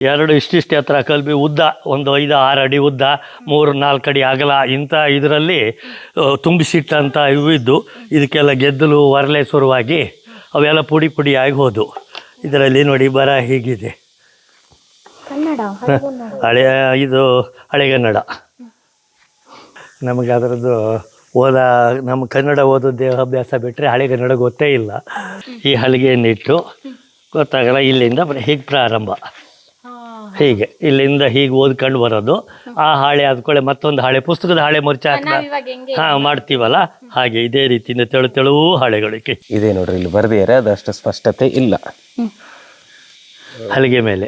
ಎರಡು ಇಷ್ಟಿಷ್ಟು ಎತ್ತರ ಕಲ್ಬಿ ಉದ್ದ ಒಂದು ಐದು ಆರು ಅಡಿ ಉದ್ದ ಮೂರು ನಾಲ್ಕು ಅಡಿ ಅಗಲ ಇಂಥ ಇದರಲ್ಲಿ ತುಂಬಿಸಿಟ್ಟಂಥ ಇವು ಇದ್ದು ಇದಕ್ಕೆಲ್ಲ ಗೆದ್ದಲು ಒರಲೆ ಶುರುವಾಗಿ ಅವೆಲ್ಲ ಪುಡಿ ಪುಡಿ ಆಗಿ ಹೋದು ಇದರಲ್ಲಿ ನೋಡಿ ಬರ ಹೀಗಿದೆ. ಹಳೆ ಇದು ಹಳೆಗನ್ನಡ ನಮಗೆ ಅದರದ್ದು ಓದ ನಮ್ಮ ಕನ್ನಡ ಓದೋದೇ ಅಭ್ಯಾಸ ಬಿಟ್ಟರೆ ಹಳೆಗನ್ನಡ ಗೊತ್ತೇ ಇಲ್ಲ. ಈ ಹಲಿಗೆಯನ್ನಿಟ್ಟು ಗೊತ್ತಾಗಲ್ಲ ಇಲ್ಲಿಂದ ಹೀಗೆ ಪ್ರಾರಂಭ. ಹೀಗೆ ಇಲ್ಲಿಂದ ಹೀಗೆ ಓದ್ಕೊಂಡು ಬರೋದು. ಆ ಹಾಳೆ ಆದ್ಕೊಳ್ಳೆ ಮತ್ತೊಂದು ಹಾಳೆ ಪುಸ್ತಕದ ಹಾಳೆ ಮುರ್ಚಿ ಹಾ ಇವಾಗ ಹೆಂಗೆ ಹಾಂ ಮಾಡ್ತೀವಲ್ಲ? ಹಾಗೆ ಇದೇ ರೀತಿಯಿಂದ ತೆಳು ತೆಳು ಹಾಳೆಗಳಿಗೆ ಇದೆ ನೋಡ್ರಿ ಇಲ್ಲಿ ಬರ್ದಿದ್ದಾರೆ ಅದಷ್ಟು ಸ್ಪಷ್ಟತೆ ಇಲ್ಲ. ಹಲಿಗೆ ಮೇಲೆ.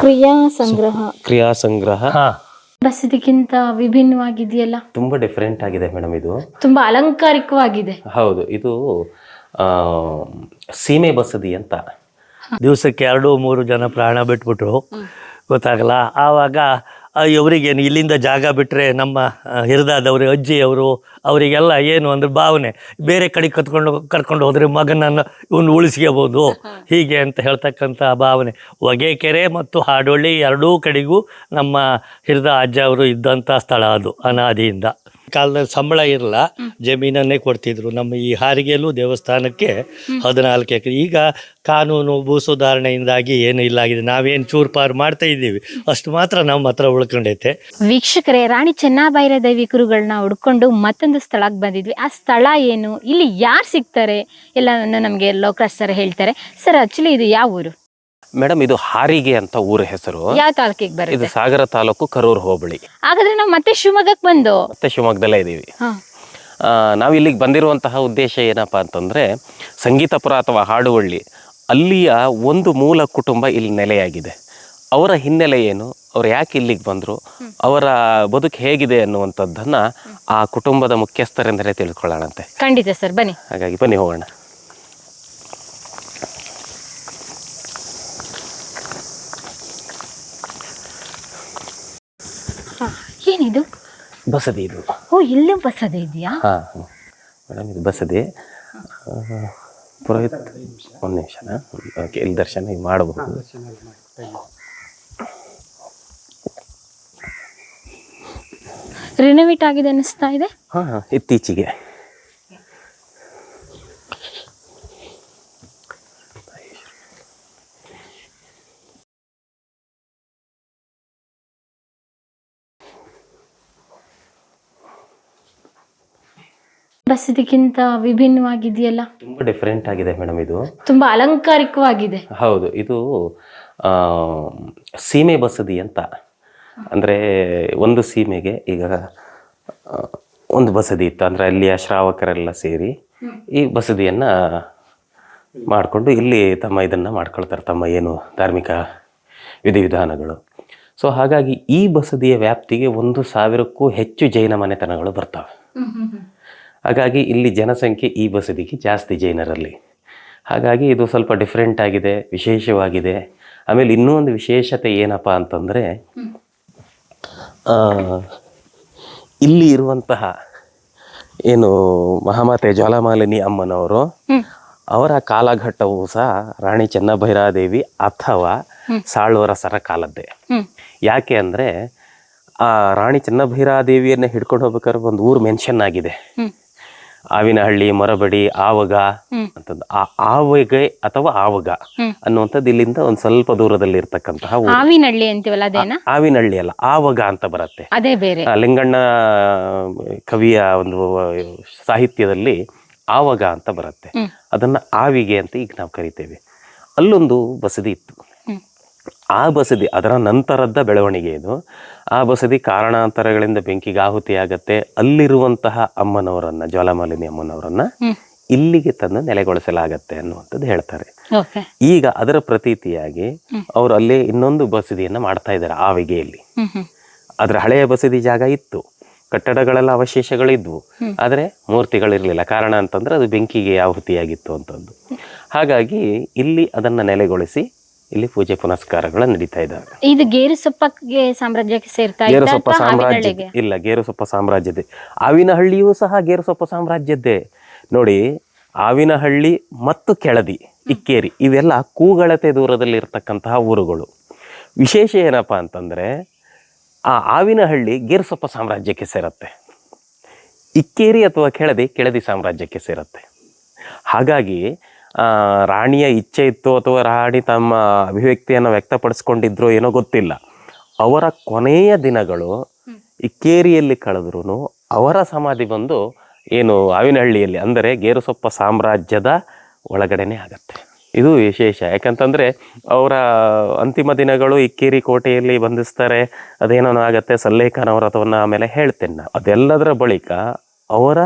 ಕ್ರಿಯಾ ಸಂಗ್ರಹ. ಕ್ರಿಯಾ ಸಂಗ್ರಹ. ಹಾ. ಬಸ್ ಇದಕ್ಕಿಂತ ವಿಭಿನ್ನವಾಗಿದೆಯಲ್ಲ? ತುಂಬಾ ಡಿಫರೆಂಟ್ ಆಗಿದೆ ಮೇಡಮ್ ಇದು. ತುಂಬಾ ಅಲಂಕಾರಿಕವಾಗಿದೆ. ಹೌದು ಇದು ಆ, ಸೀಮೆ ಬಸದಿ ಅಂತ. ದಿವಸಕ್ಕೆ ಎರಡು, ಮೂರು ಜನ ಪ್ರಾಣ ಬಿಟ್ಬಿಟ್ರು. ಗೊತ್ತಾಗಲ್ಲ. ಆವಾಗ ಇವರಿಗೇನು ಇಲ್ಲಿಂದ ಜಾಗ ಬಿಟ್ಟರೆ ನಮ್ಮ ಹಿರಿದಾದವರು, ಅಜ್ಜಿಯವರು, ಅವರಿಗೆಲ್ಲ ಏನು ಅಂದ್ರೆ ಭಾವನೆ. ಬೇರೆ ಕಡೆ ಕತ್ಕೊಂಡು ಕರ್ಕೊಂಡು ಹೋದರೆ ಮಗನನ್ನು ಇವನು ಉಳಿಸ್ಕೋಬೋದು. ಹೀಗೆ ಅಂತ ಹೇಳ್ತಕ್ಕಂಥ ಭಾವನೆ. ಹೊಗೆಕೆರೆ ಮತ್ತು ಹಾಡೋಳ್ಳಿ ಎರಡೂ ಕಡೆಗೂ ನಮ್ಮ ಹಿರಿದ ಅಜ್ಜ ಅವರು ಇದ್ದಂಥ ಸ್ಥಳ ಅದು, ಅನಾದಿಯಿಂದ. ಕಾಲದಲ್ಲಿ ಸಂಬಳ ಇರಲ್ಲ ಜಮೀನನ್ನೇ ಕೊಡ್ತಿದ್ರು. ನಮ್ಮ ಈ ಹಾರಿಗೆಯಲ್ಲೂ ದೇವಸ್ಥಾನಕ್ಕೆ ಹದಿನಾಲ್ಕು ಎಕರೆ. ಈಗ ಕಾನೂನು ಭೂ ಸುಧಾರಣೆಯಿಂದಾಗಿ ಏನು ಇಲ್ಲ ಆಗಿದೆ. ನಾವೇನು ಚೂರು ಪಾರು ಮಾಡ್ತಾ ಇದ್ದೀವಿ. ಅಷ್ಟು ಮಾತ್ರ ನಮ್ಮ ಹತ್ರ ಉಳ್ಕೊಂಡೈತೆ. ವೀಕ್ಷಕರೇ ರಾಣಿ ಚೆನ್ನಬೈರ ದೇವಿ ಕುರುಗಳನ್ನ ಹುಡ್ಕೊಂಡು ಮತ್ತೊಂದು ಸ್ಥಳಕ್ಕೆ ಬಂದಿದ್ವಿ. ಆ ಸ್ಥಳ ಏನು? ಇಲ್ಲಿ ಯಾರು ಸಿಗ್ತಾರೆ? ಎಲ್ಲವನ್ನು ನಮಗೆ ಲೋಕರಾಜ್ ಸರ್ ಹೇಳ್ತಾರೆ. ಸರ್ ಆಕ್ಚುಲಿ ಇದು ಯಾವ ಊರು? ಮೇಡಮ್ ಇದು ಹಾರಿಗೆ ಅಂತ ಊರ ಹೆಸರು. ಯಾವ ತಾಲೂಕಿಗೆ ಇದು ಬರುತ್ತೆ ಸಾಗರ ತಾಲೂಕು ಕರೂರು ಹೋಬಳಿ. ಹಾಗಾದ್ರೆ ನಾವು ಮತ್ತೆ ಶಿವಮೊಗ್ಗಕ್ಕೆ ಬಂದು? ಮತ್ತೆ ಶಿವಮೊಗ್ಗದಲ್ಲೇ ಇದ್ದೀವಿ ಹಾ. ಆ, ನಾವು ಇಲ್ಲಿಗೆ ಬಂದಿರುವಂತಹ ಉದ್ದೇಶ ಏನಪ್ಪಾ ಅಂತಂದ್ರೆ ಸಂಗೀತಪುರ ಅಥವಾ ಹಾಡುವಳ್ಳಿ ಅಲ್ಲಿಯ ಒಂದು ಮೂಲ ಕುಟುಂಬ ಇಲ್ಲಿ ನೆಲೆಯಾಗಿದೆ. ಅವರ ಹಿನ್ನೆಲೆ ಏನು? ಅವ್ರು ಯಾಕೆ ಇಲ್ಲಿಗೆ ಬಂದರು? ಅವರ ಬದುಕು ಹೇಗಿದೆ ಅನ್ನುವಂಥದ್ದನ್ನು ಆ ಕುಟುಂಬದ ಮುಖ್ಯಸ್ಥರೆಂದರೆ ತಿಳ್ಕೊಳ್ಳೋಣಂತೆ. ಖಂಡಿತ ಸರ್ ಬನ್ನಿ. ಹಾಗಾಗಿ ಬನ್ನಿ ಹೋಗೋಣ ಹಾ, ಏನಿದು ಬಸದಿ ಇದು. ಓ ಇಲ್ಲೂ ಬಸದಿ ಇದೆಯಾ? ಹಾಂ ಮೇಡಮ್ ಇದು ಬಸದಿ. ಪುರೋಹಿತ್ ಒಂದು ನಿಮಿಷನ ಓಕೆ ಇಲ್ಲಿ ದರ್ಶನ ಈಗ ಮಾಡಬಹುದು. ರಿನೋವೇಟ್ ಆಗಿದೆ ಅನಿಸ್ತಾ ಇದೆ? ಹಾಂ. ಇತ್ತೀಚೆಗೆ. ಬಸ್ ಇದಕ್ಕಿಂತ ವಿಭಿನ್ನವಾಗಿದೆಯಲ್ಲ? ತುಂಬಾ ಡಿಫ್ರೆಂಟ್ ಆಗಿದೆ ಮೇಡಮ್ ಇದು. ತುಂಬಾ ಅಲಂಕಾರಿಕವಾಗಿದೆ. ಹೌದು ಇದು ಆ, ಸೀಮೆ ಬಸದಿ ಅಂತ. ಅಂದರೆ ಒಂದು ಸೀಮೆಗೆ ಈಗ ಆ, ಒಂದು ಬಸದಿ ಇತ್ತು. ಅಂದರೆ ಅಲ್ಲಿಯ ಶ್ರಾವಕರೆಲ್ಲ ಸೇರಿ ಈ ಬಸದಿಯನ್ನ ಮಾಡಿಕೊಂಡು ಇಲ್ಲಿ ತಮ್ಮ ಇದನ್ನು ಮಾಡ್ಕೊಳ್ತಾರೆ ತಮ್ಮ ಏನು ಧಾರ್ಮಿಕ ವಿಧಿವಿಧಾನಗಳು. ಸೊ ಹಾಗಾಗಿ ಈ ಬಸದಿಯ ವ್ಯಾಪ್ತಿಗೆ ಒಂದು ಸಾವಿರಕ್ಕೂ ಹೆಚ್ಚು ಜೈನ ಮನೆತನಗಳು ಬರ್ತವೆ. ಹಾಗಾಗಿ ಇಲ್ಲಿ ಜನಸಂಖ್ಯೆ ಈ ಬಸದಿಗೆ ಜಾಸ್ತಿ ಜೈನರಲ್ಲಿ. ಹಾಗಾಗಿ ಇದು ಸ್ವಲ್ಪ ಡಿಫ್ರೆಂಟ್ ಆಗಿದೆ ವಿಶೇಷವಾಗಿದೆ. ಆಮೇಲೆ ಇನ್ನೂ ಒಂದು ವಿಶೇಷತೆ ಏನಪ್ಪ ಅಂತಂದರೆ ಇಲ್ಲಿ ಇರುವಂತಹ ಏನು ಮಹಾಮಾತೆ ಜ್ವಾಲಾಮಾಲಿನಿ ಅಮ್ಮನವರು ಅವರ ಕಾಲಘಟ್ಟವು ಸಹ ರಾಣಿ ಚೆನ್ನಭೈರಾದೇವಿ ಅಥವಾ ಸಾಳುವರಸರ ಕಾಲದ್ದೇ ಯಾಕೆ ಅಂದರೆ ಆ ರಾಣಿ ಚೆನ್ನಭೈರಾದೇವಿಯನ್ನು ಹಿಡ್ಕೊಂಡು ಹೋಗ್ಬೇಕಾದ್ರೆ ಒಂದು ಊರು ಮೆನ್ಷನ್ ಆಗಿದೆ. ಆವಿನಹಳ್ಳಿ ಮರಬಡಿ ಆವಗ ಅಂತದ್ದು. ಆ ಆವಗೆ ಅಥವಾ ಆವಗ. ಅನ್ನುವಂಥದ್ದು ಇಲ್ಲಿಂದ ಒಂದ್ ಸ್ವಲ್ಪ ದೂರದಲ್ಲಿ ಇರ್ತಕ್ಕಂತಹ ಆವಿನಹಳ್ಳಿ ಅಂತೀವಲ್ಲ ಅದೇನಾ? ಆವಿನಹಳ್ಳಿ ಅಲ್ಲ ಆವಗ ಅಂತ ಬರುತ್ತೆ. ಅದೇ ಬೇರೆ. ಆ, ಲಿಂಗಣ್ಣ ಕವಿಯ ಒಂದು ಸಾಹಿತ್ಯದಲ್ಲಿ ಆವಗ ಅಂತ ಬರುತ್ತೆ. ಅದನ್ನ ಆವಿಗೆ ಅಂತ ಈಗ ನಾವು ಕರಿತೇವೆ. ಅಲ್ಲೊಂದು ಬಸದಿ ಇತ್ತು. ಆ ಬಸದಿ ಅದರ ನಂತರದ ಬೆಳವಣಿಗೆ ಇದು. ಆ ಬಸದಿ ಕಾರಣಾಂತರಗಳಿಂದ ಬೆಂಕಿಗೆ ಆಹುತಿಯಾಗತ್ತೆ. ಅಲ್ಲಿರುವಂತಹ ಅಮ್ಮನವರನ್ನ ಜ್ವಾಲಾಮಾಲಿನಿ ಅಮ್ಮನವರನ್ನ ಇಲ್ಲಿಗೆ ತಂದು ನೆಲೆಗೊಳಿಸಲಾಗತ್ತೆ ಅನ್ನುವಂಥದ್ದು ಹೇಳ್ತಾರೆ. ಈಗ ಅದರ ಪ್ರತೀತಿಯಾಗಿ ಅವರು ಅಲ್ಲೇ ಇನ್ನೊಂದು ಬಸದಿಯನ್ನ ಮಾಡ್ತಾ ಇದ್ದಾರೆ ಆವಿಗೆಯಲ್ಲಿ. ಅದ್ರ ಹಳೆಯ ಬಸದಿ ಜಾಗ ಇತ್ತು. ಕಟ್ಟಡಗಳೆಲ್ಲ ಅವಶೇಷಗಳಿದ್ವು. ಆದರೆ ಮೂರ್ತಿಗಳಿರಲಿಲ್ಲ. ಕಾರಣ ಅಂತಂದ್ರೆ ಅದು ಬೆಂಕಿಗೆ ಆಹುತಿಯಾಗಿತ್ತು ಅಂತಂದು ಹಾಗಾಗಿ ಇಲ್ಲಿ ಅದನ್ನ ನೆಲೆಗೊಳಿಸಿ ಇಲ್ಲಿ ಪೂಜೆ ಪುನಸ್ಕಾರಗಳು ನಡೀತಾ ಇದ್ದಾವೆ. ಇದು ಗೇರು ಸೊಪ್ಪಕ್ಕೆ ಸಾಮ್ರಾಜ್ಯಕ್ಕೆ ಸೇರ್ತಾ ಸಾಮ್ರಾಜ್ಯ ಇಲ್ಲ ಗೇರುಸೊಪ್ಪ ಸಾಮ್ರಾಜ್ಯದ್ದೇ. ಆವಿನಹಳ್ಳಿಯೂ ಸಹ ಗೇರುಸೊಪ್ಪ ಸಾಮ್ರಾಜ್ಯದ್ದೇ. ನೋಡಿ ಆವಿನಹಳ್ಳಿ ಮತ್ತು ಕೆಳದಿ ಇಕ್ಕೇರಿ ಇವೆಲ್ಲ ಕೂಗಳತೆ ದೂರದಲ್ಲಿ ಇರತಕ್ಕಂತಹ ಊರುಗಳು. ವಿಶೇಷ ಏನಪ್ಪ ಅಂತಂದರೆ ಆ ಆವಿನಹಳ್ಳಿ ಗೇರುಸೊಪ್ಪ ಸಾಮ್ರಾಜ್ಯಕ್ಕೆ ಸೇರುತ್ತೆ. ಇಕ್ಕೇರಿ ಅಥವಾ ಕೆಳದಿ ಕೆಳದಿ ಸಾಮ್ರಾಜ್ಯಕ್ಕೆ ಸೇರುತ್ತೆ. ಹಾಗಾಗಿ ರಾಣಿಯ ಇಚ್ಛೆ ಇತ್ತು ಅಥವಾ ರಾಣಿ ತಮ್ಮ ಅಭಿವ್ಯಕ್ತಿಯನ್ನು ವ್ಯಕ್ತಪಡಿಸ್ಕೊಂಡಿದ್ರು ಏನೋ ಗೊತ್ತಿಲ್ಲ. ಅವರ ಕೊನೆಯ ದಿನಗಳು ಇಕ್ಕೇರಿಯಲ್ಲಿ ಕಳೆದ್ರೂ ಅವರ ಸಮಾಧಿ ಬಂದು ಏನು ಆವಿನಹಳ್ಳಿಯಲ್ಲಿ, ಅಂದರೆ ಗೇರುಸೊಪ್ಪ ಸಾಮ್ರಾಜ್ಯದ ಒಳಗಡೆನೇ ಆಗತ್ತೆ. ಇದು ವಿಶೇಷ. ಯಾಕಂತಂದರೆ ಅವರ ಅಂತಿಮ ದಿನಗಳು ಇಕ್ಕೇರಿ ಕೋಟೆಯಲ್ಲಿ ಬಂಧಿಸ್ತಾರೆ, ಅದೇನೋ ಆಗತ್ತೆ ಅವರ ಅದನ್ನು ಆಮೇಲೆ ಹೇಳ್ತೇನೆ ಅದೆಲ್ಲದರ ಬಳಿಕ ಅವರ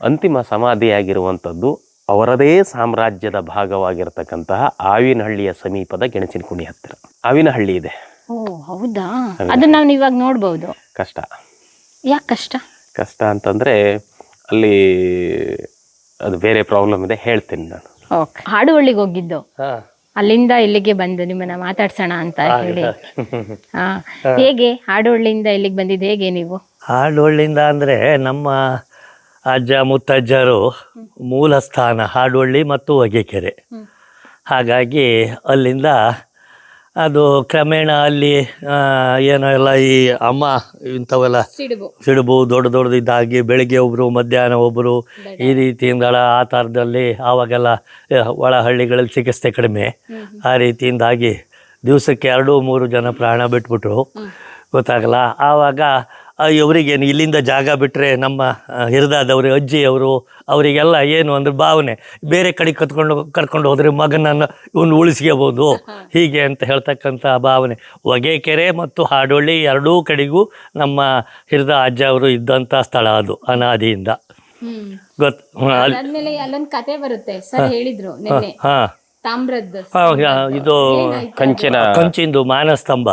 ಅಂತಿಮ ಸಮಾಧಿಯಾಗಿರುವಂಥದ್ದು ಅವರದೇ ಸಾಮ್ರಾಜ್ಯದ ಭಾಗವಾಗಿರ್ತಕ್ಕಂತಹ ಆವಿನಹಳ್ಳಿಯ ಸಮೀಪದ ಗೆಣಸಿನಕುಣಿ ಹತ್ತಿರ. ಆವಿನಹಳ್ಳಿ ಇದೆ. ಓ ಹೌದಾ? ಅದನ್ನ ನಾವು ಇವಾಗ ನೋಡ್ಬೋದು. ಕಷ್ಟ. ಯಾಕೆ ಕಷ್ಟ? ಕಷ್ಟ ಅಂತಂದ್ರೆ ಅಲ್ಲಿ ಅದು ಬೇರೆ ಪ್ರಾಬ್ಲಮ್ ಇದೆ ಹೇಳ್ತೀನಿ ನಾನು. ಓಕೆ. ಹಾಡುವಳ್ಳಿಗೆ ಹೋಗಿದ್ದು. ಹಾಂ. ಅಲ್ಲಿಂದ ಇಲ್ಲಿಗೆ ಬಂದು ನಿಮ್ಮನ್ನ ಮಾತಾಡ್ಸೋಣ ಅಂತ ಹೇಳಿ. ಹಾ. ಹೇಗೆ ಹಾಡುವಳ್ಳಿಯಿಂದ ಇಲ್ಲಿಗೆ ಬಂದಿದ್ದು ಹೇಗೆ ನೀವು? ಹಾಡೊಳ್ಳಿಂದ ಅಂದ್ರೆ ನಮ್ಮ ಅಜ್ಜ ಮುತ್ತಜ್ಜರು ಮೂಲ ಸ್ಥಾನ ಹಾಡೊಳ್ಳಿ ಮತ್ತು ಹೊಗೆಕೆರೆ. ಹಾಗಾಗಿ ಅಲ್ಲಿಂದ ಅದು ಕ್ರಮೇಣ ಅಲ್ಲಿ ಏನೋ ಎಲ್ಲ ಈ ಅಮ್ಮ ಇಂಥವೆಲ್ಲ ಸಿಡುಬು. ದೊಡ್ಡ ದೊಡ್ಡ ದೊಡ್ಡದಿದ್ದಾಗಿ ಬೆಳಿಗ್ಗೆ ಒಬ್ಬರು ಮಧ್ಯಾಹ್ನ ಒಬ್ಬರು ಈ ರೀತಿಯಿಂದ ಆ ಥರದಲ್ಲಿ ಆವಾಗೆಲ್ಲ ಒಳಹಳ್ಳಿಗಳಲ್ಲಿ ಒಳ ಹಳ್ಳಿಗಳಲ್ಲಿ ಚಿಕಿತ್ಸೆ ಕಡಿಮೆ. ಆ ರೀತಿಯಿಂದಾಗಿ ದಿವಸಕ್ಕೆ ಎರಡು ಮೂರು ಜನ ಪ್ರಾಣ ಬಿಟ್ಬಿಟ್ರು. ಗೊತ್ತಾಗಲ್ಲ. ಆವಾಗ ಇವರಿಗೇನು ಇಲ್ಲಿಂದ ಜಾಗ ಬಿಟ್ಟರೆ ನಮ್ಮ ಹಿರಿದಾದವರು ಅಜ್ಜಿಯವರು ಅವರಿಗೆಲ್ಲ ಏನು ಅಂದ್ರೆ ಭಾವನೆ. ಬೇರೆ ಕಡೆ ಕತ್ಕೊಂಡು ಕರ್ಕೊಂಡು ಹೋದರೆ ಮಗನನ್ನು ಇವನು ಉಳಿಸ್ಕೋಬೋದು. ಹೀಗೆ ಅಂತ ಹೇಳ್ತಕ್ಕಂಥ ಭಾವನೆ. ಹೊಗೆಕೆರೆ ಮತ್ತು ಹಾಡೊಳ್ಳಿ ಎರಡೂ ಕಡೆಗೂ ನಮ್ಮ ಹಿರಿದ ಅಜ್ಜ ಅವರು ಇದ್ದಂಥ ಸ್ಥಳ ಅದು ಅನಾದಿಯಿಂದ. ಗೊತ್ತು ಅಲ್ಲೊಂದು ಕತೆ ಬರುತ್ತೆ. ಸರ್ ಹೇಳಿದ್ರು ಹಾಂ. ತಾಮ್ರದ್ದು ಇದು ಕಂಚಿನ ಕಂಚಿಂದು ಮಾನಸ್ತಂಭ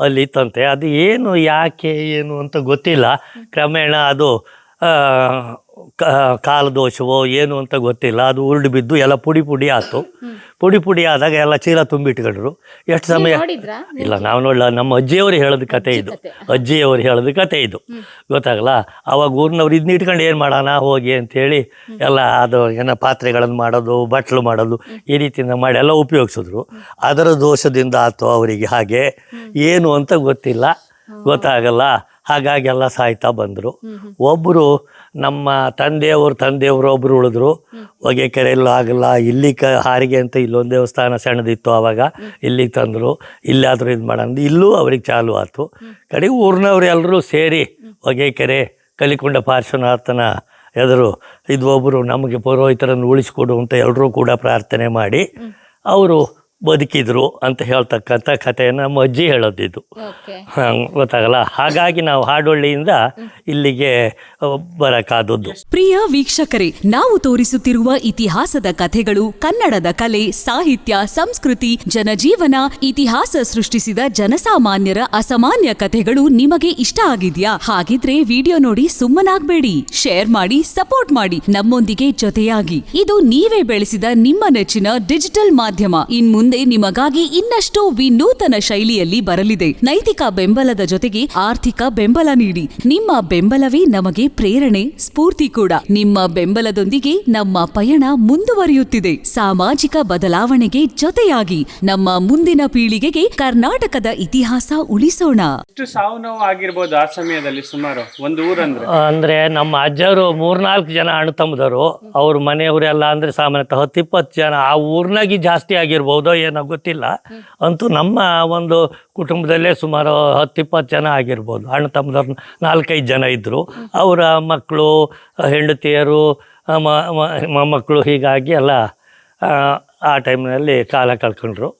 ಅಲ್ಲಿ ಇತ್ತಂತೆ. ಅದು ಏನು ಯಾಕೆ ಏನು ಅಂತ ಗೊತ್ತಿಲ್ಲ. ಕ್ರಮೇಣ ಅದು ಆ, ದೋಷವೋ ಏನು ಅಂತ ಗೊತ್ತಿಲ್ಲ. ಅದು ಉರುಡು ಬಿದ್ದು ಎಲ್ಲ ಪುಡಿ ಪುಡಿ ಆಯಿತು ಪುಡಿ ಪುಡಿ ಆದಾಗ ಎಲ್ಲ ಚೀಲ ತುಂಬಿಟ್ಕೊಂಡ್ರು. ಎಷ್ಟು ಸಮಯ? ಇಲ್ಲ ನಾವು ನೋಡಲ್ಲ ನಮ್ಮ ಅಜ್ಜಿಯವರು ಹೇಳೋದು ಕತೆ ಇದು. ಅಜ್ಜಿಯವರು ಹೇಳೋದು ಕತೆ ಇದು. ಗೊತ್ತಾಗಲ್ಲ? ಅವಾಗ ಊರಿನವ್ರು ಇದನ್ನ ಇಟ್ಕೊಂಡು ಏನು ಮಾಡೋಣ ಹೋಗಿ ಅಂತೇಳಿ ಎಲ್ಲ ಅದು ಏನೋ ಪಾತ್ರೆಗಳನ್ನು ಮಾಡೋದು ಬಟ್ಲು ಮಾಡೋದು ಈ ರೀತಿಯಿಂದ ಮಾಡಿ ಎಲ್ಲ ಉಪಯೋಗಿಸಿದ್ರು. ಅದರ ದೋಷದಿಂದ ಆಯಿತು ಅವರಿಗೆ ಹಾಗೆ. ಏನು ಅಂತ ಗೊತ್ತಿಲ್ಲ. ಗೊತ್ತಾಗಲ್ಲ. ಹಾಗಾಗಿ ಎಲ್ಲ ಸಾಯ್ತಾ ಬಂದರು. ಒಬ್ಬರು ನಮ್ಮ ತಂದೆಯವರು ತಂದೆಯವರು ಒಬ್ಬರು ಉಳಿದ್ರು. ಹೊಗೆಕೆರೆಯಲ್ಲೂ ಆಗಲ್ಲ. ಇಲ್ಲಿ ಕ ಹಾರಿಗೆ ಅಂತ ಇಲ್ಲೊಂದು ದೇವಸ್ಥಾನ ಸಣ್ಣದಿತ್ತು ಆವಾಗ ಇಲ್ಲಿಗೆ ತಂದರು. ಇಲ್ಲಾದರೂ ಇದು ಮಾಡೋಣ ಇಲ್ಲೂ ಅವ್ರಿಗೆ ಚಾಲು ಆಯಿತು ಕಡೆಗೆ ಊರಿನವ್ರು ಎಲ್ಲರೂ ಸೇರಿ ಹೊಗೆಕೆರೆ ಕಲಿಕೊಂಡ ಪಾರ್ಶ್ವನಾಥನ ಎದುರು ಇದು ಒಬ್ಬರು ನಮಗೆ ಪುರೋಹಿತರನ್ನು ಉಳಿಸ್ಕೊಡು ಅಂತ ಎಲ್ಲರೂ ಕೂಡ ಪ್ರಾರ್ಥನೆ ಮಾಡಿ ಅವರು ಬದುಕಿದ್ರು ಅಂತ ಹೇಳ್ತಕ್ಕಂಥ ಕಥೆಯನ್ನು ನಮ್ಮ ಅಜ್ಜಿ ಹೇಳೋದಿದ್ದು. ಓಕೆ ಗೊತ್ತಾಗಲ್ಲ? ಹಾಗಾಗಿ ನಾವು ಹಾಡೊಳ್ಳಿಯಿಂದ ಇಲ್ಲಿಗೆ ಬರಕಾದದ್ದು. ಪ್ರಿಯ ವೀಕ್ಷಕರೇ ನಾವು ತೋರಿಸುತ್ತಿರುವ ಇತಿಹಾಸದ ಕಥೆಗಳು ಕನ್ನಡದ ಕಲೆ ಸಾಹಿತ್ಯ ಸಂಸ್ಕೃತಿ ಜನಜೀವನ ಇತಿಹಾಸ ಸೃಷ್ಟಿಸಿದ ಜನಸಾಮಾನ್ಯರ ಅಸಾಮಾನ್ಯ ಕಥೆಗಳು ನಿಮಗೆ ಇಷ್ಟ ಆಗಿದ್ಯಾ? ಹಾಗಿದ್ರೆ ವಿಡಿಯೋ ನೋಡಿ ಸುಮ್ಮನಾಗ್ಬೇಡಿ. ಶೇರ್ ಮಾಡಿ ಸಪೋರ್ಟ್ ಮಾಡಿ. ನಮ್ಮೊಂದಿಗೆ ಜೊತೆಯಾಗಿ. ಇದು ನೀವೇ ಬೆಳೆಸಿದ ನಿಮ್ಮ ನೆಚ್ಚಿನ ಡಿಜಿಟಲ್ ಮಾಧ್ಯಮ. ಇನ್ ಮುಂದೆ ನಿಮಗಾಗಿ ಇನ್ನಷ್ಟು ವಿನೂತನ ಶೈಲಿಯಲ್ಲಿ ಬರಲಿದೆ. ನೈತಿಕ ಬೆಂಬಲದ ಜೊತೆಗೆ ಆರ್ಥಿಕ ಬೆಂಬಲ ನೀಡಿ. ನಿಮ್ಮ ಬೆಂಬಲವೇ ನಮಗೆ ಪ್ರೇರಣೆ ಸ್ಫೂರ್ತಿ ಕೂಡ. ನಿಮ್ಮ ಬೆಂಬಲದೊಂದಿಗೆ ನಮ್ಮ ಪಯಣ ಮುಂದುವರಿಯುತ್ತಿದೆ. ಸಾಮಾಜಿಕ ಬದಲಾವಣೆಗೆ ಜೊತೆಯಾಗಿ ನಮ್ಮ ಮುಂದಿನ ಪೀಳಿಗೆಗೆ ಕರ್ನಾಟಕದ ಇತಿಹಾಸ ಉಳಿಸೋಣ. ಎಷ್ಟು ಸಾವು ನೋವು ಆಗಿರ್ಬೋದು ಆ ಸಮಯದಲ್ಲಿ ಸುಮಾರು ಒಂದು ಊರಂದ್ರೆ? ಅಂದ್ರೆ ನಮ್ಮ ಅಜ್ಜರು ಮೂರ್ನಾಲ್ಕು ಜನ ಅಣ್ಣ ತಮ್ಮದರು ಅವ್ರ ಮನೆಯವರೆಲ್ಲ ಅಂದ್ರೆ ಸಾಮಾನ್ಯತಃ ಹತ್ತಿಪ್ಪತ್ತು ಜನ. ಆ ಊರ್ನಾಗಿ ಜಾಸ್ತಿ ಆಗಿರ್ಬೋದೋ. ಏನೋ ಗೊತ್ತಿಲ್ಲ. ಅಂತೂ ನಮ್ಮ ಒಂದು ಕುಟುಂಬದಲ್ಲೇ ಸುಮಾರು ಹತ್ತು ಇಪ್ಪತ್ತು ಜನ ಆಗಿರ್ಬೋದು. ಅಣ್ಣ ತಮ್ಮದವ್ರು ನಾಲ್ಕೈದು ಜನ ಇದ್ದರು ಅವರ ಮಕ್ಕಳು ಹೆಂಡತಿಯರು ಮಕ್ಕಳು ಮೊಮ್ಮಕ್ಕಳು ಹೀಗಾಗಿ ಎಲ್ಲ ಆ ಟೈಮ್ನಲ್ಲಿ ಕಾಲ ಕಳ್ಕೊಂಡ್ರು.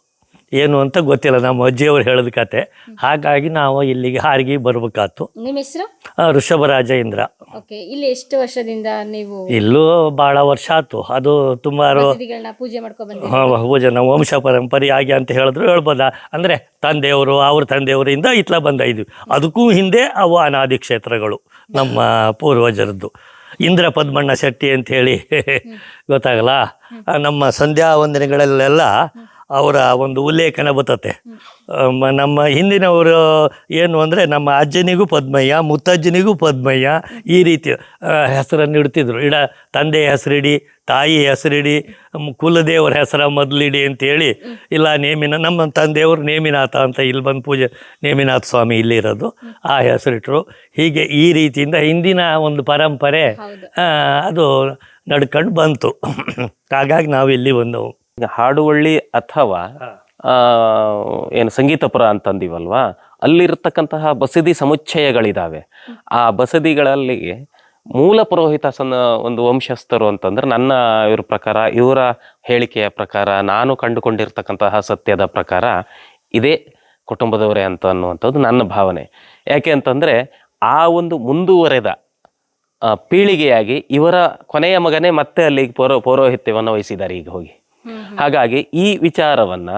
ಏನು ಅಂತ ಗೊತ್ತಿಲ್ಲ. ನಮ್ಮ ಅಜ್ಜಿಯವರು ಹೇಳಿದ ಕತೆ. ಹಾಗಾಗಿ ನಾವು ಇಲ್ಲಿಗೆ ಹಾರಿಗೆ ಬರ್ಬೇಕಾತು. ನಿಮ್ಮ ಹೆಸರು? ಆ, ಋಷಭರಾಜ ಇಂದ್ರ. ಓಕೆ ಇಲ್ಲಿ ಎಷ್ಟು ವರ್ಷದಿಂದ ನೀವು ಇಲ್ಲೂ ಬಹಳ ವರ್ಷ ಆಯ್ತು ಅದು ತುಂಬಾರು ಮಸೀದಿಗಳನ್ನ ಪೂಜೆ ಮಾಡ್ಕೊ ಬಂದಿದ್ದೀರಾ? ಆ, ಪೂಜೆ ನಾವು ವಂಶ ಪರಂಪರೆ ಹಾಗೆ ಅಂತ ಹೇಳಿದ್ರು ಹೇಳ್ಬೋದ? ಅಂದರೆ ತಂದೆಯವರು ಅವ್ರ ತಂದೆಯವರಿಂದ ಇತ್ಲ ಬಂದ ಇದ್ವಿ ಅದಕ್ಕೂ ಹಿಂದೆ ಅವು ಅನಾದಿ ಕ್ಷೇತ್ರಗಳು ನಮ್ಮ ಪೂರ್ವಜರದ್ದು. ಇಂದ್ರ ಪದ್ಮಣ್ಣ ಶೆಟ್ಟಿ ಅಂತ ಹೇಳಿ ಗೊತ್ತಾಗಲ್ಲ? ಆ, ನಮ್ಮ ಸಂಧ್ಯಾ ವಂದನೆಗಳಲ್ಲೆಲ್ಲ ಅವರ ಒಂದು ಉಲ್ಲೇಖನ ಬರ್ತತೆ. ನಮ್ಮ ಹಿಂದಿನವರು ಏನು ಅಂದರೆ ನಮ್ಮ ಅಜ್ಜನಿಗೂ ಪದ್ಮಯ್ಯ ಮುತ್ತಜ್ಜನಿಗೂ ಪದ್ಮಯ್ಯ ಈ ರೀತಿ ಹೆಸರನ್ನು ಇಡ್ತಿದ್ರು. ಇಡ ತಂದೆಯ ಹೆಸರಿಡಿ ತಾಯಿ ಹೆಸರಿಡಿ ಕುಲದೇವರ ಹೆಸರ ಮೊದಲಿಡಿ ಅಂತೇಳಿ ಇಲ್ಲ ನೇಮಿನ ನಮ್ಮ ತಂದೆಯವರು ನೇಮಿನಾಥ ಅಂತ ಇಲ್ಲಿ ಬಂದು ಪೂಜೆ ನೇಮಿನಾಥ ಸ್ವಾಮಿ ಇಲ್ಲಿರೋದು ಆ ಹೆಸರಿಟ್ರು. ಹೀಗೆ ಈ ರೀತಿಯಿಂದ ಹಿಂದಿನ ಒಂದು ಪರಂಪರೆ ಅದು ನಡ್ಕೊಂಡು ಬಂತು. ಹಾಗಾಗಿ ನಾವು ಇಲ್ಲಿ ಬಂದವು ಈಗ ಹಾಡುವಳ್ಳಿ ಅಥವಾ ಏನು ಸಂಗೀತಪುರ ಅಂತಂದಿವಲ್ವಾ ಅಲ್ಲಿರ್ತಕ್ಕಂತಹ ಬಸದಿ ಸಮುಚ್ಚಯಗಳಿದ್ದಾವೆ ಆ ಬಸದಿಗಳಲ್ಲಿ ಮೂಲ ಪುರೋಹಿತ ಸನ್ನ ಒಂದು ವಂಶಸ್ಥರು ಅಂತಂದ್ರೆ ನನ್ನ ಇವ್ರ ಪ್ರಕಾರ ಇವರ ಹೇಳಿಕೆಯ ಪ್ರಕಾರ ನಾನು ಕಂಡುಕೊಂಡಿರ್ತಕ್ಕಂತಹ ಸತ್ಯದ ಪ್ರಕಾರ ಇದೇ ಕುಟುಂಬದವರೇ ಅಂತ ಅನ್ನುವಂಥದ್ದು ನನ್ನ ಭಾವನೆ. ಯಾಕೆ ಅಂತಂದ್ರೆ ಆ ಒಂದು ಮುಂದುವರೆದ ಪೀಳಿಗೆಯಾಗಿ ಇವರ ಕೊನೆಯ ಮಗನೇ ಮತ್ತೆ ಅಲ್ಲಿ ಪೌರೋ ಪೌರೋಹಿತ್ಯವನ್ನು ವಹಿಸಿದ್ದಾರೆ ಈಗ ಹೋಗಿ. ಹಾಗಾಗಿ ಈ ವಿಚಾರವನ್ನ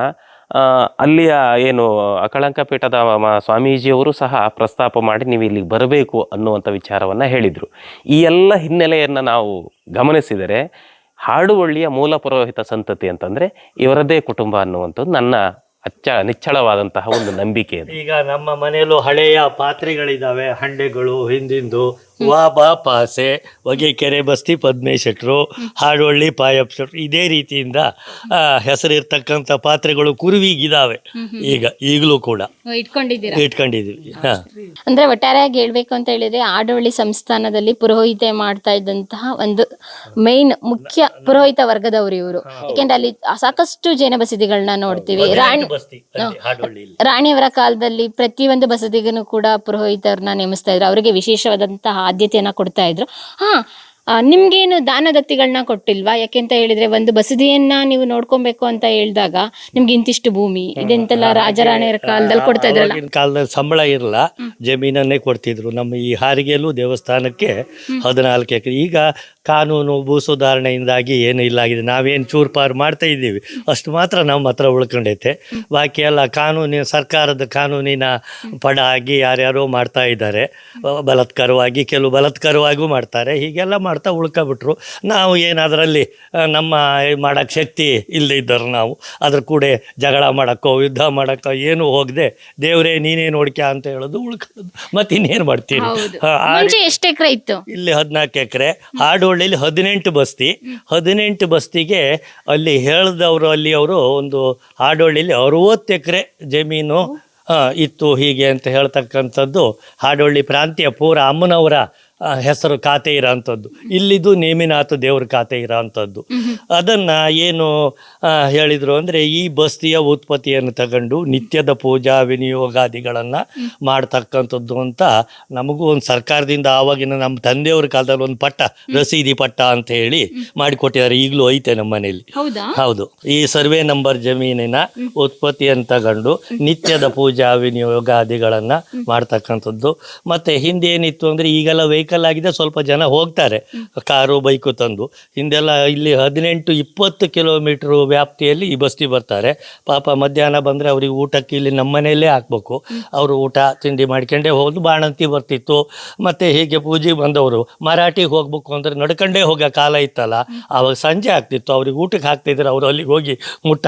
ಅಲ್ಲಿಯ ಏನು ಅಕಳಂಕ ಪೀಠದ ಸ್ವಾಮೀಜಿಯವರು ಸಹ ಪ್ರಸ್ತಾಪ ಮಾಡಿ ನೀವು ಇಲ್ಲಿಗೆ ಬರಬೇಕು ಅನ್ನುವಂಥ ವಿಚಾರವನ್ನ ಹೇಳಿದರು. ಈ ಎಲ್ಲ ಹಿನ್ನೆಲೆಯನ್ನು ನಾವು ಗಮನಿಸಿದರೆ, ಹಾಡುವಳ್ಳಿಯ ಮೂಲ ಪುರೋಹಿತ ಸಂತತಿ ಅಂತಂದ್ರೆ ಇವರದೇ ಕುಟುಂಬ ಅನ್ನುವಂಥದ್ದು ನನ್ನ ಅಚ್ಚ, ನಿಚ್ಚಳವಾದಂತಹ ಒಂದು ನಂಬಿಕೆ ಈಗ ನಮ್ಮ ಮನೆಯಲ್ಲೂ ಹಳೆಯ ಪಾತ್ರೆಗಳಿದ್ದಾವೆ ಹಂಡೆಗಳು, ಹಿಂದಿಂದು ವಾಬ ಪಾಸೆ ಹೊಗೆಕೆರೆ ಬಸ್ತಿ ಪದ್ಮೇಶೆಟ್ರು ಹಾಡೊಳ್ಳಿ ಪಾಯಪ್ ಶೆಟ್ರು ಇದೇ ರೀತಿಯಿಂದ ಆ, ಹೆಸರಿರ್ತಕ್ಕಂಥ ಪಾತ್ರೆಗಳು ಕುರುವಿಗಿದಾವೆ. ಈಗ ಈಗಲೂ ಕೂಡ. ಇಟ್ಕೊಂಡಿದ್ದೀರಾ? ಹಾ. ಅಂದ್ರೆ ಒಟ್ಟಾರೆಯಾಗಿ ಹೇಳ್ಬೇಕು ಅಂತ ಹೇಳಿದ್ರೆ ಆಡವಳ್ಳಿ ಸಂಸ್ಥಾನದಲ್ಲಿ ಪುರೋಹಿತೆ ಮಾಡ್ತಾ ಇದ್ದಂತಹ ಒಂದು ಮೇನ್ ಮುಖ್ಯ ಪುರೋಹಿತ ವರ್ಗದವರು ಇವರು. ಯಾಕೆಂದ್ರೆ ಅಲ್ಲಿ ಸಾಕಷ್ಟು ಜೈನ ಬಸದಿಗಳನ್ನ ನೋಡ್ತೀವಿ. ರಾಣಿ ಬಸ್ತಿ ಅಲ್ಲಿ ಹಾಡೊಳ್ಳಿಲಿ. ರಾಣಿಯವರ ಕಾಲದಲ್ಲಿ ಪ್ರತಿಯೊಂದು ಬಸದಿಗೂ ಕೂಡ ಪುರೋಹಿತರನ್ನ ನೇಮಿಸ್ತಾ ಇದ್ರು. ಅವರಿಗೆ ವಿಶೇಷವಾದಂತಹ ಆದ್ಯತೆಯನ್ನ ಕೊಡ್ತಾ ಇದ್ರು. ಹಾ ಆ, ದಾನ ದತ್ತಿಗಳನ್ನ ಕೊಟ್ಟಿಲ್ವಾ? ಯಾಕೆಂತ ಹೇಳಿದ್ರೆ ಒಂದು ಬಸದಿಯನ್ನ ನೀವು ನೋಡ್ಕೊಬೇಕು ಅಂತ ಹೇಳಿದಾಗ ನಿಮ್ಗೆ ಇಂತಿಷ್ಟು ಭೂಮಿ ಇದೆಂತೆಲ್ಲ ರಾಜರಾಣಿಯರ ಕಾಲದಲ್ಲಿ ಕೊಡ್ತಾ ಇದ್ರಲ್ಲ. ಕಾಲದಲ್ಲಿ ಸಂಬಳ ಇರಲ್ಲ ಜಮೀನನ್ನೇ ಕೊಡ್ತಿದ್ರು. ನಮ್ಮ ಈ ಹಾರಿಗೆಯಲ್ಲೂ ದೇವಸ್ಥಾನಕ್ಕೆ ಹದಿನಾಲ್ಕು ಎಕರೆ. ಈಗ ಕಾನೂನು ಭೂ ಸುಧಾರಣೆಯಿಂದಾಗಿ ಏನು ಇಲ್ಲ ಆಗಿದೆ. ನಾವೇನು ಚೂರ್ಪಾರು ಮಾಡ್ತಾ ಇದ್ದೀವಿ. ಅಷ್ಟು ಮಾತ್ರ ನಮ್ಮ ಹತ್ರ ಉಳ್ಕೊಂಡೈತೆ. ಬಾಕಿ ಎಲ್ಲ ಕಾನೂನಿನ ಸರ್ಕಾರದ ಕಾನೂನಿನ ಪಡ ಆಗಿ ಯಾರ್ಯಾರೋ ಮಾಡ್ತಾ ಇದ್ದಾರೆ. ಬಲತ್ಕಾರವಾಗಿ ಕೆಲವು ಬಲತ್ಕಾರವಾಗೂ ಮಾಡ್ತಾರೆ. ಹೀಗೆಲ್ಲ ಮಾಡ್ತಾ ಉಳ್ಕೊಬಿಟ್ರು. ನಾವು ಏನಾದರಲ್ಲಿ ನಮ್ಮ ಮಾಡೋಕ್ಕೆ ಶಕ್ತಿ ಇಲ್ಲದೆ ಇದ್ದರು ನಾವು. ಅದ್ರ ಕೂಡ ಜಗಳ ಮಾಡೋಕ್ಕೋ ಯುದ್ಧ ಮಾಡೋಕ್ಕೋ ಏನು ಹೋಗದೆ ದೇವರೇ ನೀನೇ ನೋಡ್ಕ್ಯಾ ಅಂತ ಹೇಳೋದು ಉಳ್ಕೊಳ್ಳೋದು. ಮತ್ತೆ ಇನ್ನೇನು ಮಾಡ್ತೀರಿ? ಎಷ್ಟು ಎಕರೆ ಇತ್ತು? ಇಲ್ಲಿ ಹದಿನಾಲ್ಕು ಎಕರೆ. ಹಾಡೋಳ್ಳಿಲಿ ಹದಿನೆಂಟು ಬಸ್ತಿ. ಹದಿನೆಂಟು ಬಸ್ತಿಗೆ ಅಲ್ಲಿ ಹೇಳ್ದವರು ಅಲ್ಲಿ ಅವರು ಒಂದು ಹಾಡೋಳ್ಳಿಲಿ ಅರುವತ್ತು ಎಕರೆ ಜಮೀನು ಇತ್ತು ಹೀಗೆ ಅಂತ ಹೇಳ್ತಕ್ಕಂಥದ್ದು. ಹಾಡೋಳ್ಳಿ ಪ್ರಾಂತ್ಯ ಪೂರ ಅಮ್ಮನವರ ಹೆಸರು ಖಾತೆ ಇರೋಂಥದ್ದು ಇಲ್ಲಿದು ನೇಮಿನಾಥ ದೇವ್ರ ಖಾತೆ ಇರೋಂಥದ್ದು ಅದನ್ನು ಏನು ಹೇಳಿದ್ರು ಅಂದರೆ ಈ ಬಸ್ತಿಯ ಉತ್ಪತ್ತಿಯನ್ನು ತಗೊಂಡು ನಿತ್ಯದ ಪೂಜಾ ವಿನಿಯೋಗಾದಿಗಳನ್ನು ಮಾಡ್ತಕ್ಕಂಥದ್ದು ಅಂತ ನಮಗೂ ಒಂದು ಸರ್ಕಾರದಿಂದ ಆವಾಗಿನ ನಮ್ಮ ತಂದೆಯವ್ರ ಕಾಲದಲ್ಲಿ ಒಂದು ಪಟ್ಟ ರಸೀದಿ ಪಟ್ಟ ಅಂತ ಹೇಳಿ ಮಾಡಿಕೊಟ್ಟಿದ್ದಾರೆ. ಈಗಲೂ ಐತೆ ನಮ್ಮ ಮನೇಲಿ ಹೌದಾ? ಹೌದು. ಈ ಸರ್ವೆ ನಂಬರ್ ಜಮೀನಿನ ಉತ್ಪತ್ತಿಯನ್ನು ತಗೊಂಡು ನಿತ್ಯದ ಪೂಜಾ ವಿನಿಯೋಗಾದಿಗಳನ್ನು ಮಾಡ್ತಕ್ಕಂಥದ್ದು. ಮತ್ತು ಹಿಂದೆ ಏನಿತ್ತು ಅಂದರೆ ಈಗೆಲ್ಲ ವೆಹಿಕಲ್ ಆಗಿದೆ ಸ್ವಲ್ಪ ಜನ ಹೋಗ್ತಾರೆ. ಕಾರು ಬೈಕು ತಂದು. ಹಿಂದೆಲ್ಲ ಇಲ್ಲಿ ಹದಿನೆಂಟು ಇಪ್ಪತ್ತು ಕಿಲೋಮೀಟ್ರ್ ವ್ಯಾಪ್ತಿಯಲ್ಲಿ ಈ ಬಸ್ತಿ ಬರ್ತಾರೆ. ಪಾಪ ಮಧ್ಯಾಹ್ನ ಬಂದರೆ ಅವ್ರಿಗೆ ಊಟಕ್ಕೆ ಇಲ್ಲಿ ನಮ್ಮ ಮನೆಯಲ್ಲೇ ಹಾಕ್ಬೇಕು. ಅವರು ಊಟ ತಿಂಡಿ ಮಾಡ್ಕೊಂಡೇ ಹೋದ್ ಬಾಣಂತಿ ಬರ್ತಿತ್ತು. ಮತ್ತು ಹೀಗೆ ಪೂಜೆಗೆ ಬಂದವರು ಮರಾಠಿಗೆ ಹೋಗ್ಬೇಕು ಅಂದರೆ ನಡ್ಕೊಂಡೇ ಹೋಗೋ ಕಾಲ ಇತ್ತಲ್ಲ? ಆವಾಗ ಸಂಜೆ ಆಗ್ತಿತ್ತು. ಅವ್ರಿಗೆ ಊಟಕ್ಕೆ ಹಾಕ್ತಿದ್ರು ಅವರು ಅಲ್ಲಿಗೆ ಹೋಗಿ ಮುಟ್ಟ